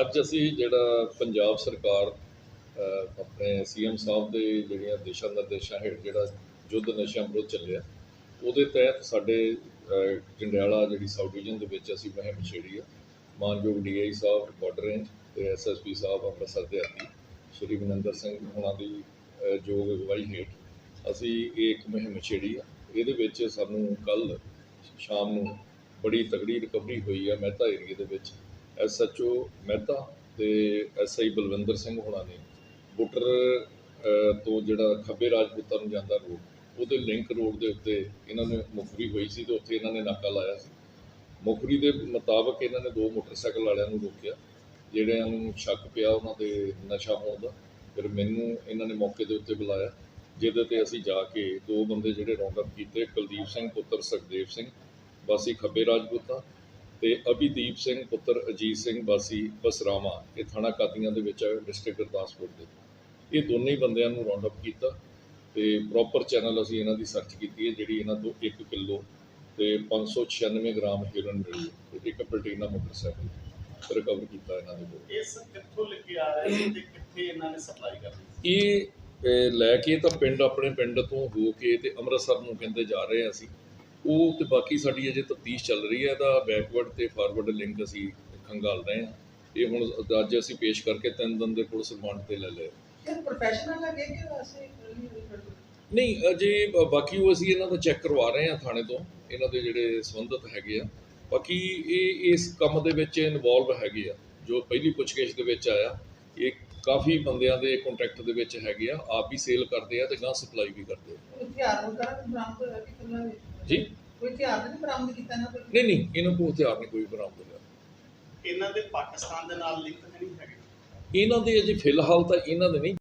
ਅੱਜ ਅਸੀਂ ਜਿਹੜਾ ਪੰਜਾਬ ਸਰਕਾਰ ਅ, ਆਪਣੇ ਸੀਐਮ ਸਾਹਿਬ ਦੇ ਜਿਹੜੀਆਂ ਦਿਸ਼ਾ ਨਿਰਦੇਸ਼ਾਂ ਹੇਠ ਜਿਹੜਾ ਯੁੱਧ ਨਸ਼ਿਆਂ ਵਿਰੁੱਧ ਚੱਲਿਆ ਉਹਦੇ ਤਹਿਤ ਸਾਡੇ ਜੰਡਿਆਲਾ ਜਿਹੜੀ ਸਾਊਥ ਡਿਵੀਜ਼ਨ ਦੇ ਵਿੱਚ ਅਸੀਂ ਮੁਹਿੰਮ ਛੇੜੀ ਆ। ਮਾਨਯੋਗ ਡੀਆਈ ਸਾਹਿਬ ਬਾਰਡਰ ਰੇਂਜ ਤੇ ਐਸਐਸਪੀ ਸਾਹਿਬ ਅੰਮ੍ਰਿਤਸਰ ਦੇ ਆਤੀ ਸ਼੍ਰੀ ਮਨਿੰਦਰ ਸਿੰਘ ਹੋਣਾ ਦੀ ਅ, ਯੋਗ ਅਗਵਾਈ ਹੇਠ ਅਸੀਂ ਇਹ ਇੱਕ ਮੁਹਿੰਮ ਛੇੜੀ ਆ। ਇਹਦੇ ਵਿੱਚ ਸਾਨੂੰ ਕੱਲ ਸ਼ਾਮ ਨੂੰ ਬੜੀ ਤਕੜੀ ਰਿਕਵਰੀ ਹੋਈ ਆ ਮਹਿਤਾ ਏਰੀਏ ਦੇ ਵਿੱਚ। ਐਸਐਚਓ ਮਹਿਤਾ ਤੇ ਐਸਆਈ ਬਲਵਿੰਦਰ ਸਿੰਘ ਹੋਣਾ ਨੇ। ਬੁੱਟਰ ਤੋਂ ਜਿਹੜਾ ਖੱਬੇ ਰਾਜਪੂਤਾਂ ਨੂੰ ਜਾਂਦਾ ਰੋਡ, ਉਹਦੇ ਲਿੰਕ ਰੋਡ ਦੇ ਉੱਤੇ ਇਹਨਾਂ ਨੇ ਮੁਖਰੀ ਹੋਈ ਸੀ ਤੇ ਉੱਥੇ ਇਹਨਾਂ ਨੇ ਨਾਕਾ ਲਾਇਆ ਸੀ। ਮੁਖਰੀ ਦੇ ਮੁਤਾਬਕ ਇਹਨਾਂ ਨੇ ਦੋ ਮੋਟਰਸਾਈਕਲ ਵਾਲਿਆਂ ਨੂੰ ਰੋਕਿਆ, ਜਿਹੜਿਆਂ ਨੂੰ ਸ਼ੱਕ ਪਿਆ ਉਹਨਾਂ ਦੇ ਨਸ਼ਾ ਹੋਣ ਦਾ। ਫਿਰ ਮੈਨੂੰ ਇਹਨਾਂ ਨੇ ਮੌਕੇ ਦੇ ਉੱਤੇ ਬੁਲਾਇਆ। ਜਿਹਦੇ ਤੇ ਅਸੀਂ ਜਾ ਕੇ ਦੋ ਬੰਦੇ ਜਿਹੜੇ ਰੌਂਡ ਅਪ ਕੀਤੇ ਕੁਲਦੀਪ ਸਿੰਘ ਪੁੱਤਰ ਸੁਖਦੇਵ ਸਿੰਘ ਵਾਸੀ ਖੱਬੇ ਰਾਜਪੂਤਾਂ ਤੇ ਅਭਿਦੀਪ ਸਿੰਘ ਪੁੱਤਰ ਅਜੀਤ ਸਿੰਘ ਵਾਸੀ ਬਸਰਾਵਾ ਇਹ ਥਾਣਾ ਕਾਦੀਆਂ ਦੇ ਵਿੱਚ ਡਿਸਟ੍ਰਿਕਟ ਗੁਰਦਾਸਪੁਰ ਦੇ। ਇਹ ਦੋਨੇ ਹੀ ਬੰਦਿਆਂ ਨੂੰ ਰਾਉਂਡ ਅਪ ਕੀਤਾ ਤੇ ਪ੍ਰੋਪਰ ਚੈਨਲ ਅਸੀਂ ਇਹਨਾਂ ਦੀ ਸਰਚ ਕੀਤੀ ਹੈ ਜਿਹੜੀ ਇਹਨਾਂ ਤੋਂ 1 ਕਿਲੋ ਤੇ 596 ਗ੍ਰਾਮ ਹੈਰੋਇਨ ਮਿਲੀ ਤੇ ਇੱਕ ਪਲਟੀਨਾ ਮੋਟਰਸਾਈਕਲ ਰਿਕਵਰ ਕੀਤਾ ਇਹਨਾਂ ਦੇ ਕੋਲ। ਇਸ ਕਿੱਥੋਂ ਲੈ ਕੇ ਆ ਰਹੇ ਤੇ ਕਿੱਥੇ ਇਹਨਾਂ ਨੇ ਸਪਲਾਈ ਕਰਨੀ ਇਹ ਅਹ, ਲੈ ਕੇ ਤਾਂ ਪਿੰਡ ਆਪਣੇ ਪਿੰਡ ਤੋਂ ਹੋ ਕੇ ਤੇ ਅੰਮ੍ਰਿਤਸਰ ਨੂੰ ਕਹਿੰਦੇ ਜਾ ਰਹੇ ਹਾਂ ਅਸੀਂ। ਉਹ ਤੇ ਬਾਕੀ ਸਾਡੀ ਅਜੇ ਤਫਤੀਸ਼ ਚੱਲ ਰਹੀ ਹੈ ਇਹਦਾ ਬੈਕਵਰਡ ਤੇ ਫਾਰਵਰਡ ਲਿੰਕ ਅਸੀਂ ਖੰਗਾਲ ਰਹੇ ਹਾਂ। ਇਹ ਹੁਣ ਅੱਜ ਅਸੀਂ ਪੇਸ਼ ਕਰਕੇ ਤਿੰਨ ਦਿਨ ਦੇ ਪੁਲਿਸ ਰਿਮਾਂਡ ਤੇ ਲੈ ਲਏ। ਪ੍ਰੋਫੈਸ਼ਨਲ ਕਿ ਨਹੀਂ ਅਜੇ ਬਾਕੀ ਉਹ ਅਸੀਂ ਇਹਨਾਂ ਦਾ ਚੈੱਕ ਕਰਵਾ ਰਹੇ ਹਾਂ ਥਾਣੇ ਤੋਂ ਇਹਨਾਂ ਦੇ ਜਿਹੜੇ ਸੰਬੰਧਿਤ ਹੈਗੇ ਆ। ਬਾਕੀ ਇਹ ਇਸ ਕੰਮ ਦੇ ਵਿੱਚ ਇਨਵੋਲਵ ਹੈਗੇ ਆ ਜੋ ਪਹਿਲੀ ਪੁੱਛਗਿੱਛ ਦੇ ਵਿੱਚ ਆਇਆ ਇਹ ਕਾਫੀ ਬੰਦਿਆਂ ਦੇ ਕੰਟੈਕਟ ਦੇ ਵਿੱਚ ਹੈਗੇ ਆ ਆਪ ਵੀ ਸੇਲ ਕਰਦੇ ਆ ਤੇ ਗਾਂ ਸਪਲਾਈ ਵੀ ਕਰਦੇ ਆ। ਹਥਿਆਰ ਵਗੈਰਾ ਬਰਾਮਦ ਹੋਇਆ ਕਿ ਕਿੰਨਾ ਜੀ? ਕੋਈ ਹਥਿਆਰ ਨਹੀਂ ਬਰਾਮਦ ਕੀਤਾ ਨਾ ਨਹੀਂ ਨਹੀਂ ਇਹਨਾਂ ਕੋਲ ਹਥਿਆਰ ਨਹੀਂ ਕੋਈ ਬਰਾਮਦ ਹੋਇਆ। ਇਹਨਾਂ ਦੇ ਪਾਕਿਸਤਾਨ ਦੇ ਨਾਲ ਲਿੰਕ ਨਹੀਂ ਹੈਗੇ? ਇਹਨਾਂ ਦੇ ਅਜੇ ਫਿਲਹਾਲ ਤਾਂ ਇਹਨਾਂ ਦੇ ਨਹੀਂ